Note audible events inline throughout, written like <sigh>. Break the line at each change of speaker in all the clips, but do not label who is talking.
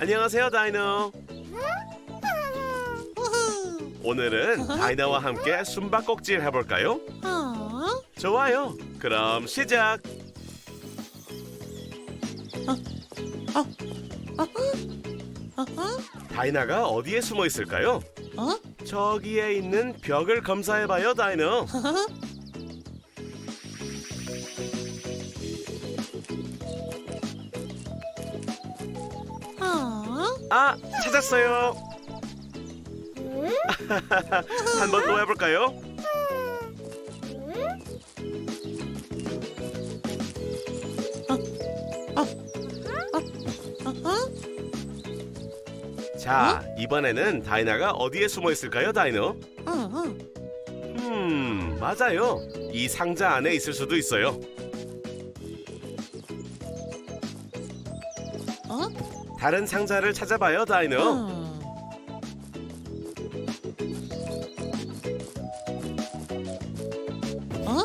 안녕하세요, 다이노. 오늘은 다이나와 함께 숨바꼭질 해볼까요?
어?
좋아요. 그럼 시작.
어허?
다이나가 어디에 숨어 있을까요?
어?
저기에 있는 벽을 검사해봐요, 다이노. 아, 찾았어요. <laughs> 한번 또 해볼까요? 자, 이번에는 다이나가 어디에 숨어 있을까요, 다이노?
어? 어?
음, 맞아요. 이 상자 안에 있을 수도 있어요.
어?
다른 상자를 찾아봐요, 다이노.
어? 어?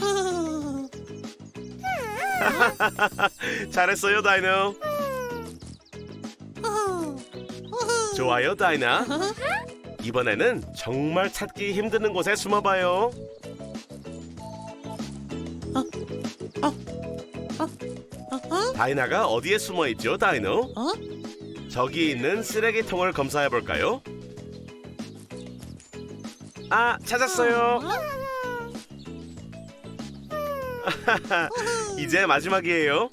어? <laughs>
잘했어요, 다이노.
어?
좋아요, 다이나. 이번에는 정말 찾기 힘드는 곳에 숨어봐요. 다이나가 어디에 숨어 있죠, 다이노?
어?
저기 있는 쓰레기통을 검사해 볼까요? 아, 찾았어요. <laughs> 이제 마지막이에요.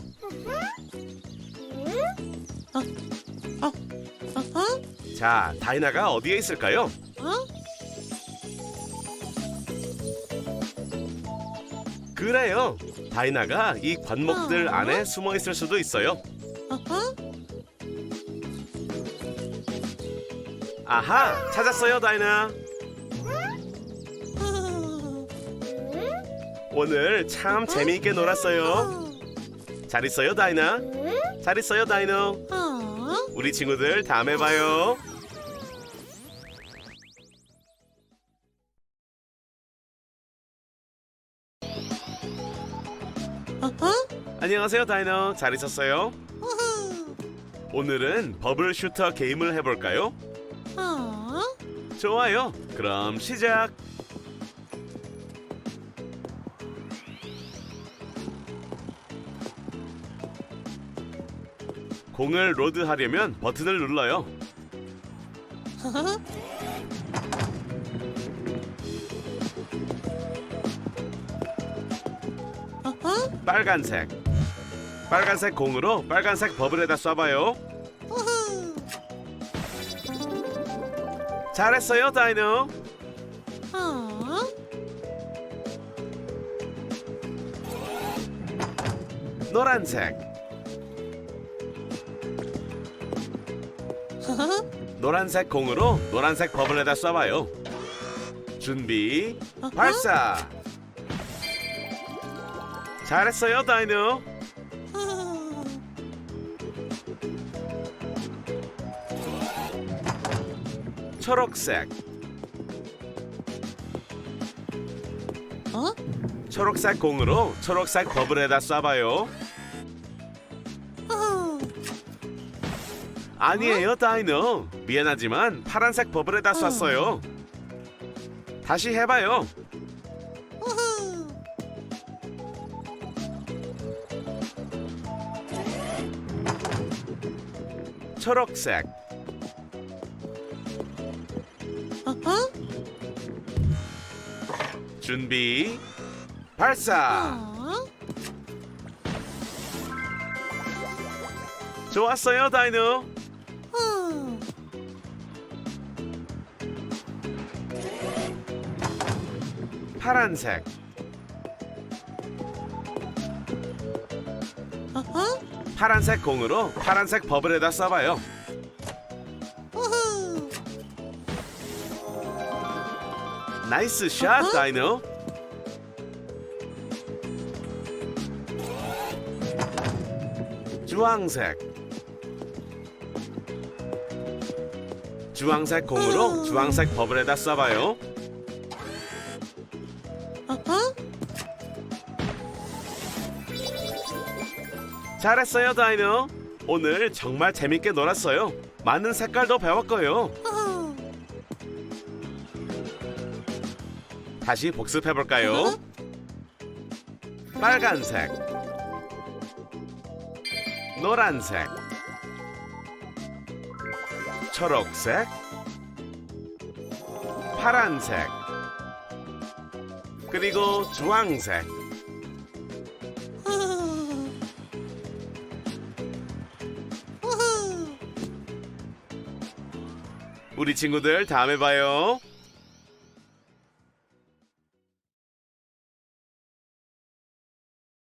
어허?
자, 다이나가 어디에 있을까요?
어?
그래요. 다이나가 이 관목들
어?
안에 숨어 있을 수도 있어요.
어허?
아하, 찾았어요, 다이나.
어?
오늘 참 재미있게 놀았어요. 잘 있어요, 다이나. 잘 있어요, 다이노.
어?
우리 친구들 다음에 봐요. 안녕하세요, 다이노. 잘 있었어요? 오늘은 버블 슈터 게임을 해볼까요?
어?
좋아요. 그럼 시작. 공을 로드하려면 버튼을 눌러요.
어허?
빨간색. 빨간색 공으로 빨간색 버블에다 쏴봐요. 잘했어요, 다이노.
어?
노란색. <laughs> 노란색 공으로 노란색 버블에다 쏴봐요. 준비, 발사. 잘했어요, 다이노. 초록색.
어?
초록색 공으로 초록색 버블에다 쏴봐요. 아니에요, 다이노. 미안하지만 파란색 버블에다 쐈어요. 다시 해봐요. 초록색.
어허?
준비, 발사.
어?
좋았어요, 다이노.
어?
파란색.
어허?
파란색 공으로 파란색 버블에다 쏴봐요.
어허?
나이스 샷,
어허?
다이노. 주황색. 주황색 공으로 주황색 버블에다 쏴봐요. 잘했어요, 다이노. 오늘 정말 재밌게 놀았어요. 많은 색깔도 배웠고요. 다시 복습해 볼까요? 빨간색, 노란색, 초록색, 파란색, 그리고 주황색. 우리 친구들 다음에 봐요.